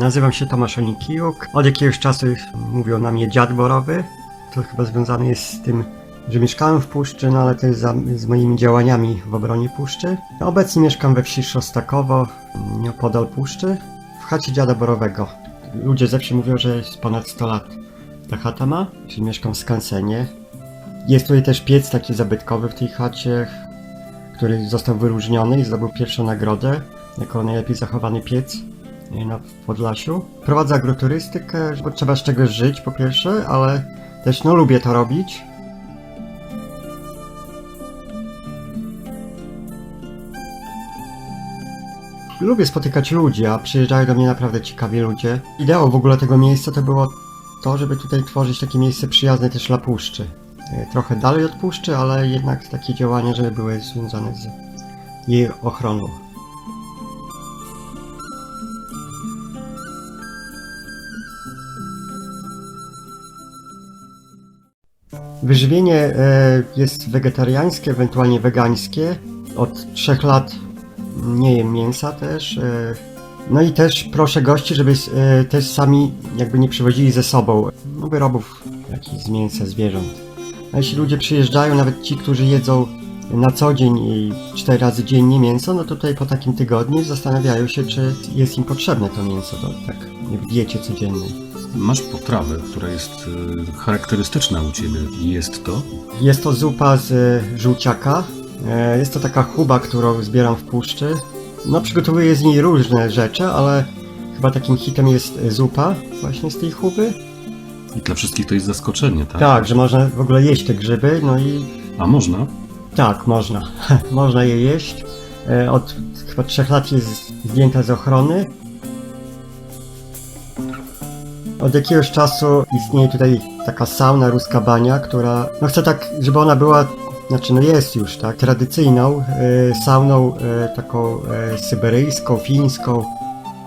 Nazywam się Tomasz Onikiuk. Od jakiegoś czasu mówią na mnie dziad borowy. To chyba związane jest z tym, że mieszkałem w puszczy, no ale też z moimi działaniami w obronie puszczy. Obecnie mieszkam we wsi Szostakowo, nieopodal puszczy, w chacie dziada borowego. Ludzie ze wsi mówią, że jest ponad 100 lat ta chata ma, czyli mieszkam w skansenie. Jest tutaj też piec taki zabytkowy w tej chacie, który został wyróżniony i zdobył pierwszą nagrodę jako najlepiej zachowany piec na Podlasiu. Prowadzę agroturystykę, bo trzeba z czegoś żyć po pierwsze, ale też no lubię to robić. Lubię spotykać ludzi, a przyjeżdżają do mnie naprawdę ciekawi ludzie. Ideą w ogóle tego miejsca to było to, żeby tutaj tworzyć takie miejsce przyjazne też dla puszczy. E, Trochę dalej od puszczy, ale jednak takie działania, żeby były związane z jej ochroną. Wyżywienie e, jest wegetariańskie, ewentualnie wegańskie. Od trzech lat nie jem mięsa też. e, No i też proszę gości, żeby e, też sami jakby nie przywozili ze sobą no, wyrobów jakichś z mięsa zwierząt. A jeśli ludzie przyjeżdżają, nawet ci, którzy jedzą na co dzień i cztery razy dziennie mięso, no tutaj po takim tygodniu zastanawiają się, czy jest im potrzebne to mięso do, tak w diecie codziennej. Masz potrawę, która jest y, charakterystyczna u Ciebie. Jest to? Jest to zupa z e, żółciaka. E, Jest to taka chuba, którą zbieram w puszczy. No, przygotowuję z niej różne rzeczy, ale chyba takim hitem jest e, zupa właśnie z tej chuby. I dla wszystkich to jest zaskoczenie, tak? Tak, że można w ogóle jeść te grzyby, no i A można? tak, można. można je jeść. E, Od chyba trzech lat jest zdjęta z ochrony. Od jakiegoś czasu istnieje tutaj taka sauna ruska bania, która, no chcę tak, żeby ona była, znaczy no jest już, tak, tradycyjną e, sauną e, taką e, syberyjską, fińską,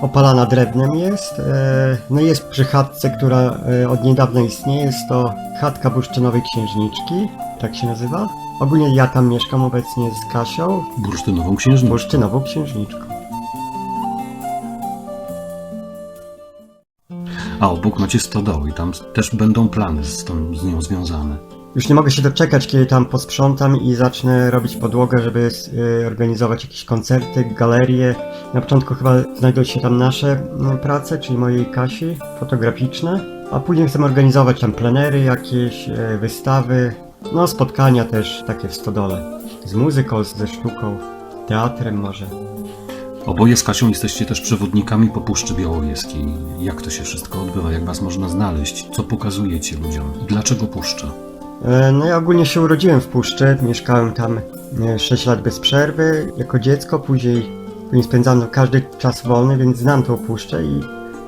opalana drewnem jest. E, no jest przy chatce, która od niedawna istnieje, jest to chatka bursztynowej księżniczki, tak się nazywa. Ogólnie ja tam mieszkam obecnie z Kasią, Bursztynową księżniczką. bursztynową księżniczką. A obok macie stodoły i tam też będą plany z, tą, z nią związane. Już nie mogę się doczekać, kiedy tam posprzątam i zacznę robić podłogę, żeby y, organizować jakieś koncerty, galerie. Na początku chyba znajdą się tam nasze y, prace, czyli mojej Kasi, fotograficzne. A później chcę organizować tam plenery jakieś, y, wystawy, no spotkania też takie w stodole. Z muzyką, ze sztuką, teatrem może. Oboje z Kasią jesteście też przewodnikami po Puszczy Białowieskiej. Jak to się wszystko odbywa? Jak Was można znaleźć? Co pokazujecie ludziom? I dlaczego Puszcza? E, No ja ogólnie się urodziłem w Puszczy, mieszkałem tam e, 6 lat bez przerwy jako dziecko, później, później spędzano każdy czas wolny, więc znam tą Puszczę i,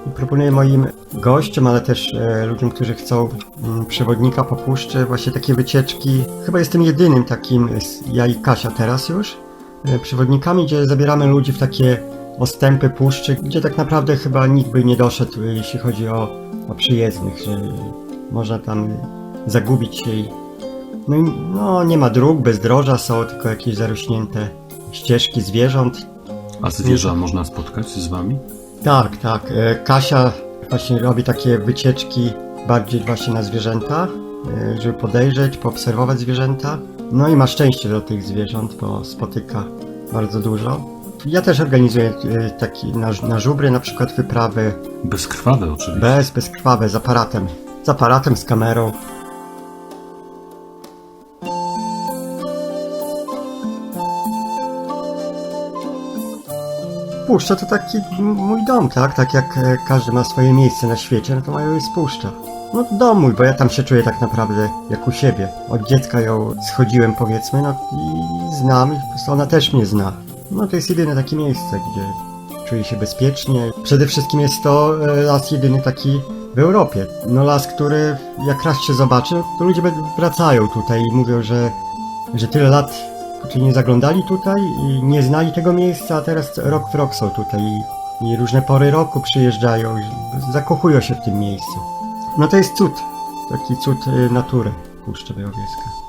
i proponuję moim gościom, ale też e, ludziom, którzy chcą mm, przewodnika po Puszczy, właśnie takie wycieczki. Chyba jestem jedynym takim, ja i Kasia teraz już, e, przewodnikami, gdzie zabieramy ludzi w takie ostępy Puszczy, gdzie tak naprawdę chyba nikt by nie doszedł, e, jeśli chodzi o, o przyjezdnych, że można tam zagubić się i... No, i no nie ma dróg, bezdroża są, tylko jakieś zarośnięte ścieżki zwierząt. A zwierza można spotkać z Wami? Tak, tak. e, Kasia właśnie robi takie wycieczki bardziej właśnie na zwierzęta, e, żeby podejrzeć, poobserwować zwierzęta. No i ma szczęście do tych zwierząt, bo spotyka bardzo dużo. Ja też organizuję e, taki na, na żubry na przykład wyprawy Bezkrwawe oczywiście. bez, bezkrwawe, z aparatem. Z aparatem, z kamerą. Puszcza to taki mój dom, tak? Tak jak e, każdy ma swoje miejsce na świecie, no to moja jest puszcza. No dom mój, bo ja tam się czuję tak naprawdę jak u siebie. Od dziecka ją schodziłem powiedzmy, no i znam i po prostu ona też mnie zna. No to jest jedyne takie miejsce, gdzie czuję się bezpiecznie. Przede wszystkim jest to e, las jedyny taki w Europie. No las, który jak raz się zobaczy, to ludzie wracają tutaj i mówią, że, że tyle lat czyli nie zaglądali tutaj i nie znali tego miejsca, a teraz rok w rok są tutaj i różne pory roku przyjeżdżają i zakochują się w tym miejscu. No to jest cud, taki cud y, natury Puszcza Białowieska.